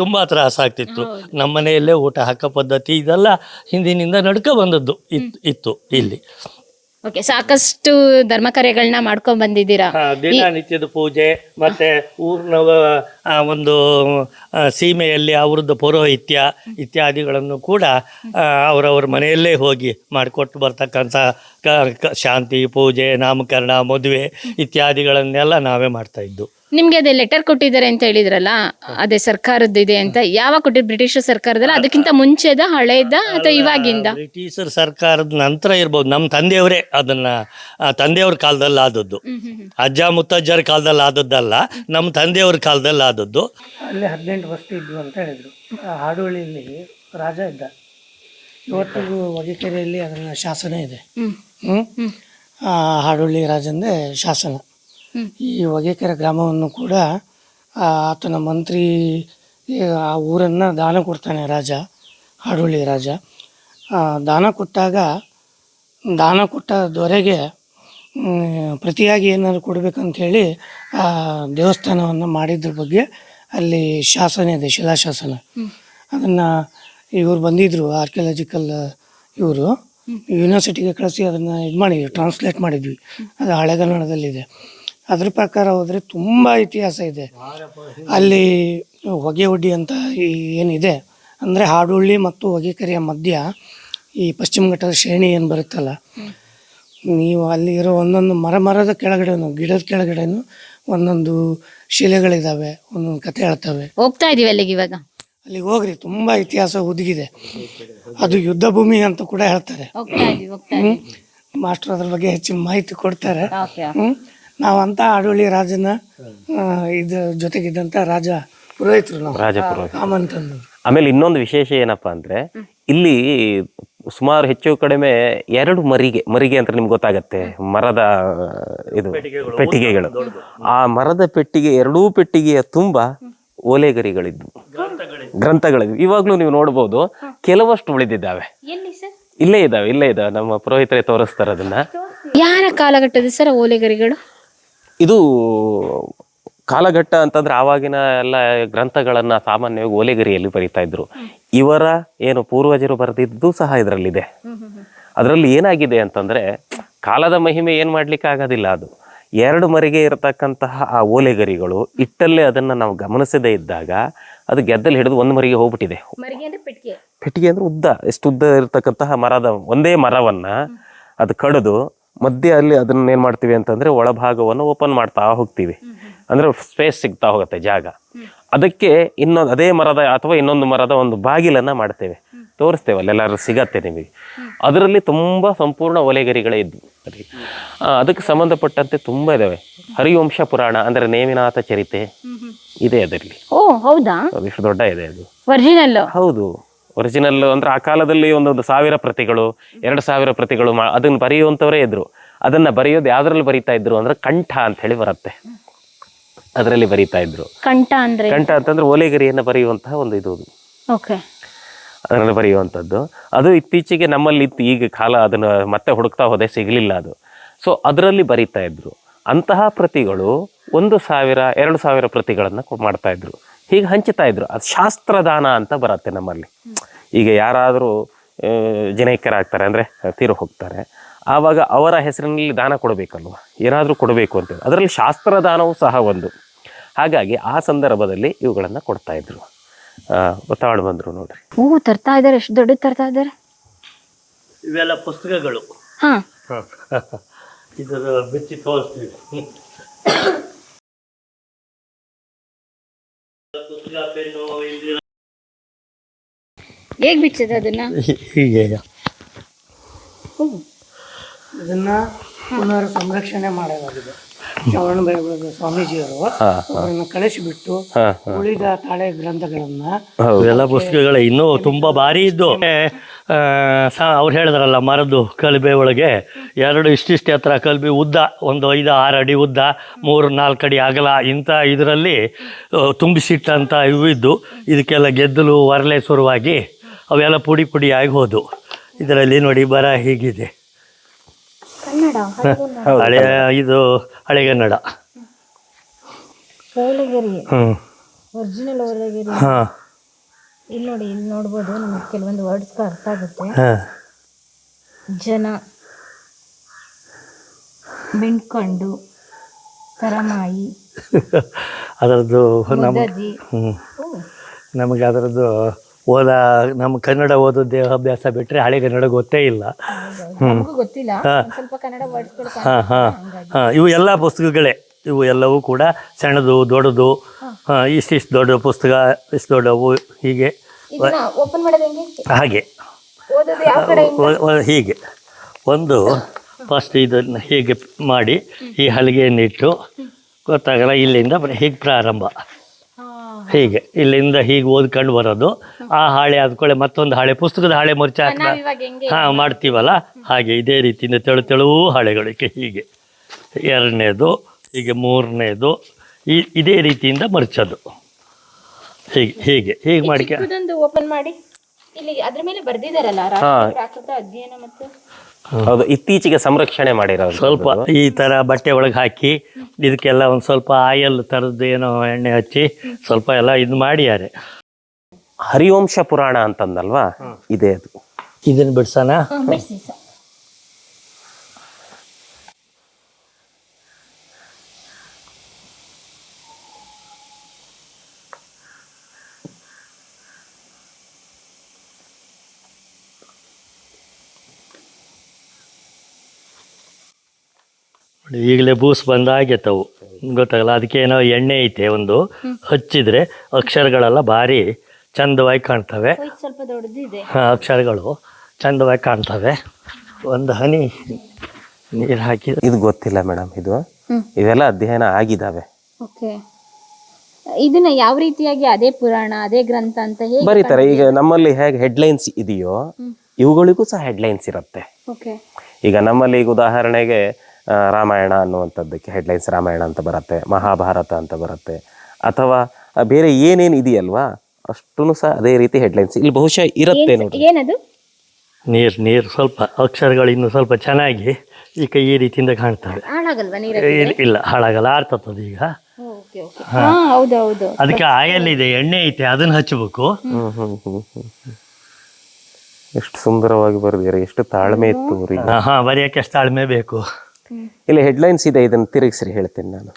ತುಂಬ ತ್ರಾಸ ಆಗ್ತಿತ್ತು. ನಮ್ಮ ಮನೆಯಲ್ಲೇ ಊಟ ಹಾಕೋ ಪದ್ಧತಿ ಇದೆಲ್ಲ. ಹಿಂದಿನಿಂದ ನಡ್ಕೊ ಬಂದದ್ದು ಇತ್ತು ಇತ್ತು ಇಲ್ಲಿ. ಓಕೆ ಸಾಕಷ್ಟು ಧರ್ಮ ಕಾರ್ಯಗಳನ್ನ ಮಾಡ್ಕೊಂಡ್ ಬಂದಿದ್ದೀರಾ? ಆ, ದಿನನಿತ್ಯದ ಪೂಜೆ ಮತ್ತೆ ಊರಿನ ಆ, ಒಂದು ಆ, ಸೀಮೆಯಲ್ಲಿ ಅವ್ರದ್ದು ಪೌರೋಹಿತ್ಯ ಇತ್ಯಾದಿಗಳನ್ನು ಕೂಡ ಆ, ಅವರವ್ರ ಮನೆಯಲ್ಲೇ ಹೋಗಿ ಮಾಡಿಕೊಟ್ಟು ಬರ್ತಕ್ಕಂಥ ಕ ಕ- ಶಾಂತಿ ಪೂಜೆ ನಾಮಕರಣ ಮದುವೆ ಇತ್ಯಾದಿಗಳನ್ನೆಲ್ಲ ನಾವೇ ಮಾಡ್ತಾ ಇದ್ದು. ನಿಮ್ಗೆ ಅದೇ ಲೆಟರ್ ಕೊಟ್ಟಿದ್ದಾರೆ ಅಂತ ಹೇಳಿದ್ರಲ್ಲ ಅದೇ ಸರ್ಕಾರದ್ದು ಇದೆ ಅಂತ ಯಾವಾಗ ಕೊಟ್ಟಿದ್ರು ಬ್ರಿಟಿಷ್ ಸರ್ಕಾರದಲ್ಲ ಅದಕ್ಕಿಂತ ಮುಂಚೆದ ಹಳೆಯದ ಅಥವಾ ಇವಾಗಿಂದ? ಬ್ರಿಟಿಷರ್ ಸರ್ಕಾರದ ನಂತರ ಇರ್ಬೋದು ನಮ್ಮ ತಂದೆಯವರೇ ಅದನ್ನ ಆ, ತಂದೆಯವ್ರ ಕಾಲದಲ್ಲಿ ಆದದ್ದು. ಅಜ್ಜ ಮುತ್ತಜ್ಜರ ಕಾಲದಲ್ಲಿ ಆದದ್ದಲ್ಲ ನಮ್ಮ ತಂದೆಯವ್ರ ಕಾಲದಲ್ಲಿ ಆದದ್ದು. ಅಲ್ಲಿ ಹದಿನೆಂಟು ವರ್ಷ ಇದ್ವು ಅಂತ ಹೇಳಿದ್ರು. ಹಾಡುವಳಿಯಲ್ಲಿ ರಾಜ ಇದ್ದ. ಇವತ್ತಿಗೂ ಹೊಗೆಕೆರೆಯಲ್ಲಿ ಅದರ ಶಾಸನ ಇದೆ. ಹ್ಮ್? ಆ, ಹಾಡುವಳ್ಳಿ ರಾಜಂದೇ ಶಾಸನ. ಈ ಹೊಗೆಕೆರೆ ಗ್ರಾಮವನ್ನು ಕೂಡ ಆತನ ಮಂತ್ರಿ ಆ ಊರನ್ನು ದಾನ ಕೊಡ್ತಾನೆ ರಾಜ ಹಾಡುಳ್ಳಿ ರಾಜ. ದಾನ ಕೊಟ್ಟಾಗ ದಾನ ಕೊಟ್ಟ ದೊರೆಗೆ ಪ್ರತಿಯಾಗಿ ಏನಾದ್ರು ಕೊಡಬೇಕಂಥೇಳಿ ಆ ದೇವಸ್ಥಾನವನ್ನು ಮಾಡಿದ್ರ ಬಗ್ಗೆ ಅಲ್ಲಿ ಶಾಸನ ಇದೆ ಶಿಲಾಶಾಸನ. ಅದನ್ನು ಇವರು ಬಂದಿದ್ದರು ಆರ್ಕಿಯಾಲಜಿಕಲ್ ಇವರು. ಯೂನಿವರ್ಸಿಟಿಗೆ ಕಳಿಸಿ ಅದನ್ನು ಇದು ಮಾಡಿದ್ವಿ ಟ್ರಾನ್ಸ್ಲೇಟ್ ಮಾಡಿದ್ವಿ. ಅದು ಹಳೆಗನ್ನಡದಲ್ಲಿದೆ. ಅದ್ರ ಪ್ರಕಾರ ಹೋದರೆ ತುಂಬ ಇತಿಹಾಸ ಇದೆ. ಅಲ್ಲಿ ಹೊಗೆ ಒಡ್ಡಿ ಅಂತ ಈ ಏನಿದೆ ಅಂದರೆ ಹಾಡುಳ್ಳಿ ಮತ್ತು ಹೊಗೆಕರಿಯ ಮಧ್ಯ ಈ ಪಶ್ಚಿಮ ಘಟ್ಟದ ಶ್ರೇಣಿ ಏನು ಬರುತ್ತಲ್ಲ ನೀವು ಅಲ್ಲಿ ಇರೋ ಒಂದೊಂದು ಮರ ಮರದ ಕೆಳಗಡೆನು ಗಿಡದ ಕೆಳಗಡೆನು ಒಂದೊಂದು ಶಿಲೆಗಳಿದ್ದಾವೆ ಒಂದೊಂದು ಕತೆ ಹೇಳ್ತವೆ. ಹೋಗ್ತಾ ಇದೀವಿ ಅಲ್ಲಿಗೆ ಇವಾಗ? ಅಲ್ಲಿಗೆ ಹೋಗ್ರಿ ತುಂಬ ಇತಿಹಾಸ ಹುದುಗಿದೆ. ಅದು ಯುದ್ಧ ಭೂಮಿ ಅಂತ ಕೂಡ ಹೇಳ್ತಾರೆ. ಮಾಸ್ಟರ್ ಅದ್ರ ಬಗ್ಗೆ ಹೆಚ್ಚಿನ ಮಾಹಿತಿ ಕೊಡ್ತಾರೆ. ಹ್ಮ್. ನಾವಂತ ಆಡೋಳಿ ರಾಜನ ಇದು ಇದ್ರ ಜೊತೆಗಿದ್ದಂತ ರಾಜ ಪುರೋಹಿತರು ನಾವು. ರಾಜಪುರ ಕಾಮಂತಂದು. ಆಮೇಲೆ ಇನ್ನೊಂದು ವಿಶೇಷ ಏನಪ್ಪಾ ಅಂದ್ರೆ ಇಲ್ಲಿ ಸುಮಾರು ಹೆಚ್ಚು ಕಡಿಮೆ ಎರಡು ಮರಿಗೆ ಮರಿಗೆ ಅಂತ ನಿಮ್ಗೆ ಗೊತ್ತಾಗತ್ತೆ ಮರದ ಇದು ಪೆಟ್ಟಿಗೆಗಳು ಆ ಮರದ ಪೆಟ್ಟಿಗೆ ಎರಡೂ ಪೆಟ್ಟಿಗೆಯ ತುಂಬ ಓಲೆಗರಿಗಳಿದ್ವು ಗ್ರಂಥಗಳಿದ್ವು ಇವಾಗ್ಲೂ ನೀವು ನೋಡ್ಬೋದು ಕೆಲವಷ್ಟು ಉಳಿದಿದ್ದಾವೆ. ಎಲ್ಲಿ ಸರ್? ಇಲ್ಲೇ ಇದಾವೆ ಇಲ್ಲೇ ಇದಾವೆ ನಮ್ಮ ಪುರೋಹಿತರೇ ತೋರಿಸ್ತಾರೆ ಅದನ್ನ. ಯಾರ ಕಾಲಘಟ್ಟದ ಸರ್ ಓಲೆಗರಿಗಳು? ಇದು ಕಾಲಘಟ್ಟ ಅಂತಂದ್ರೆ ಆವಾಗಿನ ಎಲ್ಲ ಗ್ರಂಥಗಳನ್ನ ಸಾಮಾನ್ಯವಾಗಿ ಓಲೆಗರಿಯಲ್ಲಿ ಬರೀತಾ ಇದ್ರು. ಇವರ ಏನು ಪೂರ್ವಜರು ಬರೆದಿದ್ದು ಸಹ ಇದರಲ್ಲಿದೆ. ಅದರಲ್ಲಿ ಏನಾಗಿದೆ ಅಂತಂದ್ರೆ ಕಾಲದ ಮಹಿಮೆ ಏನ್ ಮಾಡ್ಲಿಕ್ಕೆ ಆಗೋದಿಲ್ಲ ಅದು. ಎರಡು ಮರಿಗೆ ಇರತಕ್ಕಂತಹ ಆ ಓಲೆಗರಿಗಳು ಇಟ್ಟಲ್ಲೇ ಅದನ್ನ ನಾವು ಗಮನಿಸದೇ ಇದ್ದಾಗ ಅದು ಗೆದ್ದಲ್ಲಿ ಹಿಡಿದು ಒಂದು ಮರಿಗೆ ಹೋಗ್ಬಿಟ್ಟಿದೆ. ಪೆಟ್ಟಿಗೆ ಅಂದ್ರೆ ಉದ್ದ. ಎಷ್ಟು ಉದ್ದ ಇರತಕ್ಕಂತಹ ಮರದ ಒಂದೇ ಮರವನ್ನ ಅದು ಕಡಿದು ಮಧ್ಯೆ ಅಲ್ಲಿ ಅದನ್ನ ಏನು ಮಾಡ್ತೀವಿ ಅಂತಂದ್ರೆ ಒಳಭಾಗವನ್ನು ಓಪನ್ ಮಾಡ್ತಾ ಹೋಗ್ತೀವಿ. ಅಂದ್ರೆ ಸ್ಪೇಸ್ ಸಿಗ್ತಾ ಹೋಗುತ್ತೆ ಜಾಗ. ಅದಕ್ಕೆ ಇನ್ನೊಂದು ಅದೇ ಮರದ ಅಥವಾ ಇನ್ನೊಂದು ಮರದ ಒಂದು ಬಾಗಿಲನ್ನು ಮಾಡ್ತೇವೆ. ತೋರಿಸ್ತೇವೆ ಎಲ್ಲರೂ ಸಿಗತ್ತೆ ನಿಮಗೆ. ಅದರಲ್ಲಿ ತುಂಬಾ ಸಂಪೂರ್ಣ ಒಲೆಗರಿಗಳೇ ಇದ್ವು. ಅದಕ್ಕೆ ಸಂಬಂಧಪಟ್ಟಂತೆ ತುಂಬಾ ಇದಾವೆ. ಹರಿವಂಶ ಪುರಾಣ ಅಂದ್ರೆ ನೇಮಿನಾಥ ಚರಿತೆ. ಇದೆ ಅದರಲ್ಲಿ. ಓ ಹೌದಾ? ಅದಿಷ್ಟು ದೊಡ್ಡ ಇದೆ ಅದು. ಒರಿಜಿನಲ್ ಹೌದು. ಒರಿಜಿನಲ್ ಅಂದ್ರೆ ಆ ಕಾಲದಲ್ಲಿ ಒಂದೊಂದು ಸಾವಿರ ಪ್ರತಿಗಳು ಎರಡು ಸಾವಿರ ಪ್ರತಿಗಳು ಮಾ- ಅದನ್ನ ಬರೆಯುವಂಥವರೇ ಇದ್ರು. ಅದನ್ನ ಬರೆಯೋದು ಯಾವ್ದ್ರಲ್ಲಿ ಬರೀತಾ ಇದ್ರು ಅಂದ್ರೆ ಕಂಠ ಅಂತ ಹೇಳಿ ಬರುತ್ತೆ. ಅದರಲ್ಲಿ ಬರೀತಾ ಇದ್ರು. ಕಂಠ ಅಂದ್ರೆ? ಕಂಠ ಅಂತಂದ್ರೆ ಓಲೆಗರಿಯನ್ನು ಬರೆಯುವಂತಹ ಒಂದು ಇದು. ಓಕೆ. ಅದರಲ್ಲಿ ಬರೆಯುವಂಥದ್ದು. ಅದು ಇತ್ತೀಚೆಗೆ ನಮ್ಮಲ್ಲಿ ಇತ್ತು ಈಗ ಕಾಲ ಅದನ್ನು ಮತ್ತೆ ಹುಡುಕ್ತಾ ಹೋದೆ ಸಿಗಲಿಲ್ಲ ಅದು. ಸೊ ಅದರಲ್ಲಿ ಬರೀತಾ ಇದ್ರು. ಅಂತಹ ಪ್ರತಿಗಳು ಒಂದು ಸಾವಿರ ಎರಡು ಸಾವಿರ ಪ್ರತಿಗಳನ್ನು ಮಾಡ್ತಾ ಇದ್ರು. ಹೀಗೆ ಹಂಚುತ್ತಾ ಇದ್ರು. ಅದು ಶಾಸ್ತ್ರದಾನ ಅಂತ ಬರುತ್ತೆ ನಮ್ಮಲ್ಲಿ. ಈಗ ಯಾರಾದರೂ ಜನೈಕ್ಯರಾಗ್ತಾರೆ ಅಂದರೆ ತೀರು ಹೋಗ್ತಾರೆ. ಆವಾಗ ಅವರ ಹೆಸರಿನಲ್ಲಿ ದಾನ ಕೊಡಬೇಕಲ್ವ? ಏನಾದರೂ ಕೊಡಬೇಕು ಅಂತ ಅದರಲ್ಲಿ ಶಾಸ್ತ್ರದಾನವೂ ಸಹ ಒಂದು. ಹಾಗಾಗಿ ಆ ಸಂದರ್ಭದಲ್ಲಿ ಇವುಗಳನ್ನು ಕೊಡ್ತಾ ಇದ್ರು. ಒತ್ತಾಳು ಬಂದರು ನೋಡ್ರಿ. ಹೂವು ತರ್ತಾ ಇದ್ದಾರೆ ಎಷ್ಟು ದೊಡ್ಡ ತರ್ತಾ ಇದ್ದಾರೆ ಇವೆಲ್ಲ ಪುಸ್ತಕಗಳು. ಹಾಂ. ಇದರ ಬಿಚ್ಚಿ ತೋರಿಸ್ತೀವಿ. ಪುಸ್ತಕ ಪೆನ್ನು ಹೇಗ್ ಬಿಚ್ಚದ ಅದನ್ನ? ಹೀಗೆ ಇದನ್ನ ಪುನರ್ ಸಂರಕ್ಷಣೆ ಮಾಡಲಾಗಿದೆ. ಶ್ರವಣ ಬೆಳಗೊಳ ಸ್ವಾಮೀಜಿಯವರು ಅವರನ್ನು ಕಳಿಸಿಬಿಟ್ಟು ಉಳಿದ ತಾಳೆ ಗ್ರಂಥಗಳನ್ನ ಇವೆಲ್ಲ ಪುಸ್ತಕಗಳೇ ಇನ್ನೂ ತುಂಬಾ ಭಾರಿ ಇದ್ದು. ಅವ್ರು ಹೇಳಿದ್ರಲ್ಲ ಮರದ್ದು ಕಲ್ಬೆ ಒಳಗೆ ಎರಡು ಇಷ್ಟಿಷ್ಟು ಹತ್ರ ಕಲ್ಬಿ ಉದ್ದ ಒಂದು ಐದು ಆರು ಅಡಿ ಉದ್ದ ಮೂರು ನಾಲ್ಕು ಅಡಿ ಅಗಲ ಇಂಥ ಇದರಲ್ಲಿ ತುಂಬಿಸಿಟ್ಟಂಥ ಇವು ಇದ್ದು ಇದಕ್ಕೆಲ್ಲ ಗೆದ್ದಲು ವರಲೆ ಸುರುವಾಗಿ ಅವೆಲ್ಲ ಪುಡಿ ಪುಡಿ ಆಗ್ಬೋದು ಇದರಲ್ಲಿ ನೋಡಿ ಬರ ಹೀಗಿದೆ. ಹಳೆ ಇದು ಹಳೆಗನ್ನಡ ಹ್ಞೂ ಒರಿಜಿನಲ್ ಓಲೆಗರಿ ಹಾಂ. ಇಲ್ಲಿ ನೋಡಿ ಇಲ್ಲಿ ನೋಡ್ಬೋದು ನಮಗೆ ಕೆಲವೊಂದು ವರ್ಡ್ಸ್ ಅರ್ಥ ಆಗುತ್ತೆ. ಹಾಂ. ಜನ ಬೆಣ್ಕಂಡು ತರಮಾಯಿ ಅದರದ್ದು ನಮ್ಮ ನಮಗೆ ಅದರದ್ದು ಓದ ನಮ್ಮ ಕನ್ನಡ ಓದೋದೇ ಅಭ್ಯಾಸ ಬಿಟ್ಟರೆ ಹಳೆ ಕನ್ನಡ ಗೊತ್ತೇ ಇಲ್ಲ. ನಮಗೂ ಗೊತ್ತಿಲ್ಲ. ಸ್ವಲ್ಪ ಕನ್ನಡ ಹಾಂ ಹಾಂ ಹಾಂ ಇವು ಎಲ್ಲ ಪುಸ್ತಕಗಳೇ. ಇವು ಎಲ್ಲವೂ ಕೂಡ ಸಣ್ಣದು ದೊಡ್ಡದು ಹಾಂ. ಇಷ್ಟಿಷ್ಟು ದೊಡ್ಡ ಪುಸ್ತಕ ಇಷ್ಟು ದೊಡ್ಡವು ಹೀಗೆ. ಹೆಂಗೆ? ಹಾಗೆ. ಒಂದು ಫಸ್ಟ್ ಇದನ್ನು ಹೀಗೆ ಮಾಡಿ ಈ ಹಲಿಗೆಯನ್ನಿಟ್ಟು ಗೊತ್ತಾಗಲ್ಲ ಇಲ್ಲಿಂದ ಹೀಗೆ ಪ್ರಾರಂಭ. ಹೀಗೆ ಇಲ್ಲಿಂದ ಹೀಗೆ ಓದ್ಕೊಂಡು ಬರೋದು. ಆ ಹಾಳೆ ಆದ್ಕೊಳ್ಳೆ ಮತ್ತೊಂದು ಹಾಳೆ ಪುಸ್ತಕದ ಹಾಳೆ ಮುರ್ಚ ಹಾಂ ಮಾಡ್ತೀವಲ್ಲ? ಹಾಗೆ ಇದೇ ರೀತಿಯಿಂದ ತೆಳು ತೆಳು ಹಾಳೆಗಳಿಗೆ ಹೀಗೆ. ಎರಡನೇದು ಹೀಗೆ ಮೂರನೇದು ಈ ಇದೇ ರೀತಿಯಿಂದ ಮರ್ಚೋದು. ಹೀಗೆ ಹೀಗೆ ಹೀಗೆ ಮಾಡ್ಕೊಂಡು ಓಪನ್ ಮಾಡಿ. ಇಲ್ಲಿ ಅದ್ರ ಮೇಲೆ ಬರ್ದಿದಾರಲ್ಲ ಅಧ್ಯಯನ ಮತ್ತು ಹೌದು ಇತ್ತೀಚೆಗೆ ಸಂರಕ್ಷಣೆ ಮಾಡಿರೋದು ಸ್ವಲ್ಪ ಈ ತರ ಬಟ್ಟೆ ಒಳಗೆ ಹಾಕಿ ಇದಕ್ಕೆಲ್ಲ ಒಂದು ಸ್ವಲ್ಪ ಆಯಲ್ ಥರದ್ದು ಏನೋ ಎಣ್ಣೆ ಹಚ್ಚಿ ಸ್ವಲ್ಪ ಎಲ್ಲ ಇದು ಮಾಡಿದ್ದಾರೆ ಹರಿವಂಶ ಪುರಾಣ ಅಂತಂದಲ್ವಾ? ಇದೆ ಅದು. ಇದನ್ನು ಬಿಡ್ಸೋಣ? ಈಗಲೇ ಬೂಸ್ ಬಂದಾಗೈತವು ಗೊತ್ತಾಗಲ್ಲ ಅದಕ್ಕೆ ಏನೋ ಎಣ್ಣೆ ಐತೆ ಒಂದು. ಹಚ್ಚಿದ್ರೆ ಅಕ್ಷರಗಳೆಲ್ಲ ಭಾರಿ ಚಂದವಾಗಿ ಕಾಣ್ತವೆ. ಸ್ವಲ್ಪ ದೊಡ್ಡದಿದೆ. ಆ, ಅಕ್ಷರಗಳು ಚಂದವಾಗಿ ಕಾಣ್ತವೆ. ಒಂದು ಹನಿ ನೀರು ಹಾಕಿ ಇದು ಗೊತ್ತಿಲ್ಲ ಮೇಡಮ್ ಇದು. ಇವೆಲ್ಲ ಅಧ್ಯಯನ ಆಗಿದಾವೆ. ಓಕೆ. ಇದನ್ನ ಯಾವ ರೀತಿಯಾಗಿ ಅದೇ ಪುರಾಣ ಅದೇ ಗ್ರಂಥ ಅಂತ ಹೇಗೆ ಬರೀತಾರೆ ಈಗ ನಮ್ಮಲ್ಲಿ ಹೇಗೆ ಹೆಡ್ಲೈನ್ಸ್ ಇದೆಯೋ ಇವುಗಳಿಗೂ ಸಹ ಹೆಡ್ಲೈನ್ಸ್ ಇರುತ್ತೆ. ಓಕೆ. ಈಗ ನಮ್ಮಲ್ಲಿ ಈಗ ಉದಾಹರಣೆಗೆ ರಾಮಾಯಣ ಅನ್ನುವಂಥದ್ದಕ್ಕೆ ಹೆಡ್ಲೈನ್ಸ್ ರಾಮಾಯಣ ಅಂತ ಬರುತ್ತೆ ಮಹಾಭಾರತ ಅಂತ ಬರುತ್ತೆ ಅಥವಾ ಬೇರೆ ಏನೇನು ಇದೆಯಲ್ವಾ? ಅಷ್ಟೂ ಸಹ ಅದೇ ರೀತಿ ಹೆಡ್ಲೈನ್ಸ್ ಇಲ್ಲಿ ಬಹುಶಃ ಇರುತ್ತೆ ನೋಡಿ ಏನದು? ನೀರು ನೀರು ಸ್ವಲ್ಪ ಅಕ್ಷರಗಳು ಇನ್ನು ಸ್ವಲ್ಪ ಚೆನ್ನಾಗಿ ಈಗ ಈ ರೀತಿಯಿಂದ ಕಾಣ್ತವೆ. ಹಾಳಾಗಲ್ವಾ ನೀರ ಇಲ್ಲ- ಹಾಳಾಗಲ್ಲ ಆರ್ತದ ಈಗ. ಓಕೆ ಓಕೆ ಹಾ. ಹೌದು ಹೌದು ಅದಕ್ಕೆ ಆಯಲ್ ಇದೆ ಎಣ್ಣೆ ಐತೆ ಅದನ್ನ ಹಚ್ಚಬೇಕು ಹ್ಮ್ ಹ್ಮ್ ಹ್ಮ್ ಹ್ಮ್. ಹ್ಮ್. ಎಷ್ಟು ಸುಂದರವಾಗಿ ಬರ್ದಿರ ಎಷ್ಟು ತಾಳ್ಮೆ ಇತ್ತು ಬರೆಯಕ್ಕೆ ಎಷ್ಟು ತಾಳ್ಮೆ ಬೇಕು. ಇಲ್ಲಿ ಹೆಡ್ಲೈನ್ಸ್ ಇದೆ ಇದನ್ನು ತಿರುಗಿಸ್ರಿ ಹೇಳ್ತೇನೆ ನಾನು.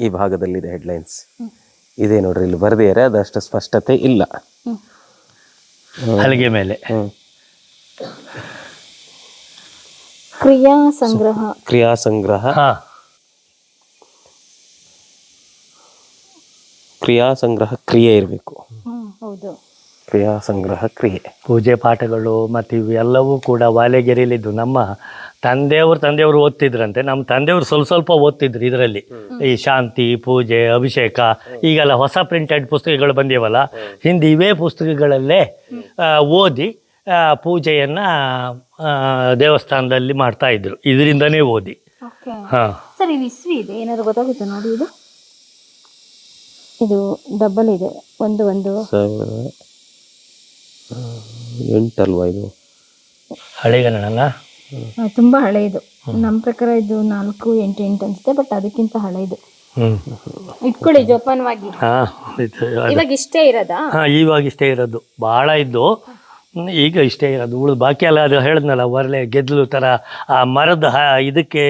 ಈ ಭಾಗದಲ್ಲಿದೆ ಹೆಡ್ಲೈನ್ಸ್ ಇದೆ ನೋಡ್ರಿ ಇಲ್ಲಿ ಬರೆದಿದ್ದಾರೆ ಅದಷ್ಟು ಸ್ಪಷ್ಟತೆ ಇಲ್ಲ. ಹಲಗೆ ಮೇಲೆ. ಹ್ಮ್. ಕ್ರಿಯಾ ಸಂಗ್ರಹ. ಕ್ರಿಯಾ ಸಂಗ್ರಹ. ಹಾ. ಕ್ರಿಯಾ ಸಂಗ್ರಹ ಕ್ರಿಯೆ ಇರಬೇಕು. ಹೌದು. ಕ್ರಿಯಾ ಸಂಗ್ರಹ ಕ್ರಿಯೆ. ಪೂಜೆ ಪಾಠಗಳು ಮತ್ತು ಇವೆಲ್ಲವೂ ಕೂಡ ವಾಲೆಗೆರೆಯಲ್ಲಿದ್ದು ನಮ್ಮ ತಂದೆಯವರು ತಂದೆಯವರು ಓದ್ತಿದ್ರಂತೆ. ನಮ್ಮ ತಂದೆಯವರು ಸ್ವಲ್ಪ ಸ್ವಲ್ಪ ಓದ್ತಿದ್ರು ಇದರಲ್ಲಿ. ಈ ಶಾಂತಿ ಪೂಜೆ ಅಭಿಷೇಕ ಈಗೆಲ್ಲ ಹೊಸ ಪ್ರಿಂಟೆಡ್ ಪುಸ್ತಕಗಳು ಬಂದಿವಲ್ಲ. ಹಿಂದೆ ಇವೇ ಪುಸ್ತಕಗಳಲ್ಲೇ ಓದಿ ಪೂಜೆಯನ್ನು ದೇವಸ್ಥಾನದಲ್ಲಿ ಮಾಡ್ತಾ ಇದ್ರು. ಇದರಿಂದನೇ ಓದಿ. ಹಾಂ. ಸರ್ ಇದು ಇಸ್ವಿ ಇದೆ. ಏನಾದ್ರು ಗೊತ್ತಾಗುತ್ತೆ ನೋಡಿ ಇದು? ಇದು ಡಬ್ಬಲ್ ಇದೆ. ಒಂದು ಒಂದು. ಎಂಟಲ್ವಾ ಇದು? ಹಳೆಗನ್ನಡನ ತುಂಬ ಹಳೆಯದು ನಮ್ಮ ಪ್ರಕಾರ ಇದು ನಾಲ್ಕು ಎಂಟು ಎಂಟು ಅನ್ಸುತ್ತೆ ಬಟ್ ಅದಕ್ಕಿಂತ ಹಳೆಯದು ಇಟ್ಕೊಳ್ಳಿ ಜೋಪಾನವಾಗಿ. ಹಾಂ ಇವಾಗ ಇಷ್ಟೇ ಇರೋದಾ? ಹಾಂ ಇವಾಗ ಇಷ್ಟೇ ಇರೋದು. ಭಾಳ ಇದ್ದು. ಈಗ ಇಷ್ಟೇ ಇರೋದು. ಉಳಿದು ಬಾಕಿ ಎಲ್ಲ ಅದು ಹೇಳಿದ್ನಲ್ಲ ಒರ್ಲೆ ಗೆದ್ಲು ಥರ ಆ ಮರದ ಇದಕ್ಕೆ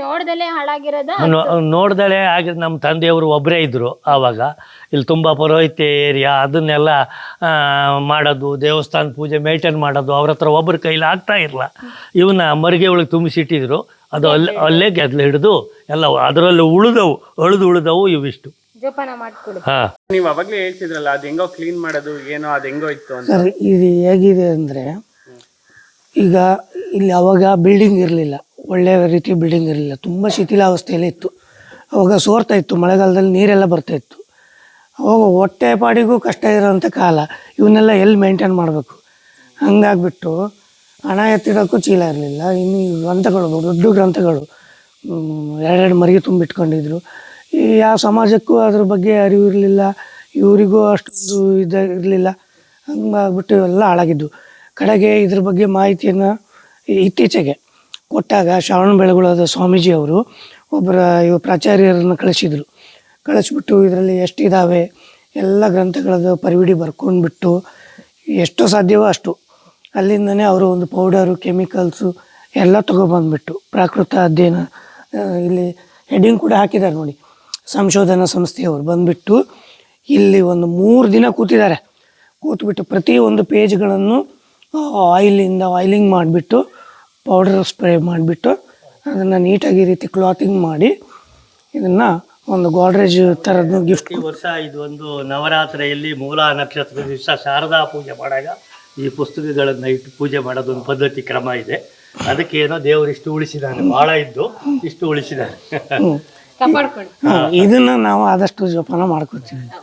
ನೋಡ್ದಲೇ ಹಾಳಾಗಿರೋದ? ನೋಡ್ದಲೆ ಆಗ ನಮ್ಮ ತಂದೆಯವರು ಒಬ್ಬರೇ ಇದ್ದರು ಆವಾಗ. ಇಲ್ಲಿ ತುಂಬ ಪುರೋಹಿತ್ಯ ಏರಿಯಾ ಅದನ್ನೆಲ್ಲ ಮಾಡೋದು ದೇವಸ್ಥಾನ ಪೂಜೆ ಮೇಂಟೈನ್ ಮಾಡೋದು ಅವ್ರ ಹತ್ರ ಒಬ್ಬರ ಕೈಲಿ ಆಗ್ತಾ ಇರಲ್ಲ ಇವನ್ನ ಮರಿಗೆ ಒಳಗೆ ತುಂಬಿಸಿಟ್ಟಿದ್ರು ಅದು ಅಲ್ಲೇ ಅಲ್ಲೇ ಗೆದ್ಲು ಹಿಡಿದು ಎಲ್ಲ ಅದರಲ್ಲಿ ಉಳಿದವು ಅಳಿದು ಉಳಿದವು ಇವಿಷ್ಟು. ಜೋಪಾನ ಮಾಡ್ಕೊಳ್ಳಿ ಹಾಂ. ನೀವು ಅವಾಗಲೇ ಹೇಳ್ತಿದ್ರಲ್ಲ ಅದು ಹೆಂಗೋ ಕ್ಲೀನ್ ಮಾಡೋದು ಏನೋ ಅದು ಹೆಂಗೋ ಇತ್ತು ಅಂತ. ಸರ್ ಇದು ಹೇಗಿದೆ ಅಂದರೆ ಈಗ ಇಲ್ಲಿ ಅವಾಗ ಬಿಲ್ಡಿಂಗ್ ಇರಲಿಲ್ಲ. ಒಳ್ಳೆಯ ರೀತಿ ಬಿಲ್ಡಿಂಗ್ ಇರಲಿಲ್ಲ. ತುಂಬ ಶಿಥಿಲಾವಸ್ಥೆಯಲ್ಲಿ ಇತ್ತು. ಅವಾಗ ಸೋರ್ತಾ ಇತ್ತು. ಮಳೆಗಾಲದಲ್ಲಿ ನೀರೆಲ್ಲ ಬರ್ತಾ ಇತ್ತು. ಹೊಟ್ಟೆ ಪಾಡಿಗೂ ಕಷ್ಟ ಇರೋವಂಥ ಕಾಲ, ಇವನ್ನೆಲ್ಲ ಎಲ್ಲಿ ಮೇಂಟೈನ್ ಮಾಡಬೇಕು? ಹಂಗಾಗ್ಬಿಟ್ಟು ಹಣ ಎತ್ತಿಡೋಕ್ಕೂ ಚೀಲ ಇರಲಿಲ್ಲ. ಇನ್ನು ಈ ಗ್ರಂಥಗಳು, ದೊಡ್ಡ ಗ್ರಂಥಗಳು ಎರಡೆರಡು ಮರಿಗೆ ತುಂಬಿಟ್ಕೊಂಡಿದ್ರು. ಈ ಯಾವ ಸಮಾಜಕ್ಕೂ ಅದ್ರ ಬಗ್ಗೆ ಅರಿವು ಇರಲಿಲ್ಲ. ಇವರಿಗೂ ಅಷ್ಟೊಂದು ಇದು ಇರಲಿಲ್ಲ. ಹಂಗಾಗ್ಬಿಟ್ಟು ಇವೆಲ್ಲ ಹಾಳಾಗಿದ್ದು. ಕಡೆಗೆ ಇದ್ರ ಬಗ್ಗೆ ಮಾಹಿತಿಯನ್ನು ಇತ್ತೀಚೆಗೆ ಕೊಟ್ಟಾಗ ಶ್ರವಣ ಬೆಳಗೊಳದ ಸ್ವಾಮೀಜಿ ಅವರು ಒಬ್ಬರ ಇವ ಪ್ರಾಚಾರ್ಯರನ್ನು ಕಳಿಸಿದರು. ಕಳಿಸ್ಬಿಟ್ಟು ಇದರಲ್ಲಿ ಎಷ್ಟಿದ್ದಾವೆ ಎಲ್ಲ ಗ್ರಂಥಗಳದ್ದು ಪರಿವಿಡಿ ಬರ್ಕೊಂಡ್ಬಿಟ್ಟು ಎಷ್ಟು ಸಾಧ್ಯವೋ ಅಷ್ಟು. ಅಲ್ಲಿಂದನೇ ಅವರು ಒಂದು ಪೌಡರು ಕೆಮಿಕಲ್ಸು ಎಲ್ಲ ತೊಗೊಬಂದ್ಬಿಟ್ಟು ಪ್ರಾಕೃತ ಅಧ್ಯಯನ ಇಲ್ಲಿ ಹೆಡ್ಡಿಂಗ್ ಕೂಡ ಹಾಕಿದ್ದಾರೆ ನೋಡಿ. ಸಂಶೋಧನಾ ಸಂಸ್ಥೆಯವರು ಬಂದುಬಿಟ್ಟು ಇಲ್ಲಿ ಒಂದು ಮೂರು ದಿನ ಕೂತಿದ್ದಾರೆ. ಕೂತ್ಬಿಟ್ಟು ಪ್ರತಿ ಒಂದು ಪೇಜ್ಗಳನ್ನು ಆಯಿಲಿಂದ ಆಯಿಲಿಂಗ್ ಮಾಡಿಬಿಟ್ಟು ಪೌಡರ್ ಸ್ಪ್ರೇ ಮಾಡಿಬಿಟ್ಟು, ಅದನ್ನು ನೀಟಾಗಿ ರೀತಿ ಕ್ಲಾತಿಂಗ್ ಮಾಡಿ, ಇದನ್ನು ಒಂದು ಗೋಡ್ರೇಜ್ ಥರದ್ದು ಗಿಫ್ಟ್ ಈ ವರ್ಷ ಇದು ಒಂದು ನವರಾತ್ರಿಯಲ್ಲಿ ಮೂಲ ನಕ್ಷತ್ರ ದಿವಸ ಶಾರದಾ ಪೂಜೆ ಮಾಡಾಗ ಈ ಪುಸ್ತಕಗಳನ್ನ ಇಟ್ಟು ಪೂಜೆ ಮಾಡೋದು ಒಂದು ಪದ್ಧತಿ ಕ್ರಮ ಇದೆ. ಅದಕ್ಕೆ ಏನೋ ದೇವರು ಇಷ್ಟು ಉಳಿಸಿದಾನೆ ಬಹಳ ಇದ್ದು ಇಷ್ಟು ಉಳಿಸಿದಾನೆ. ಇದನ್ನ ಇದನ್ನು ನಾವು ಆದಷ್ಟು ಜೋಪಾನ ಮಾಡ್ಕೊತೀವಿ.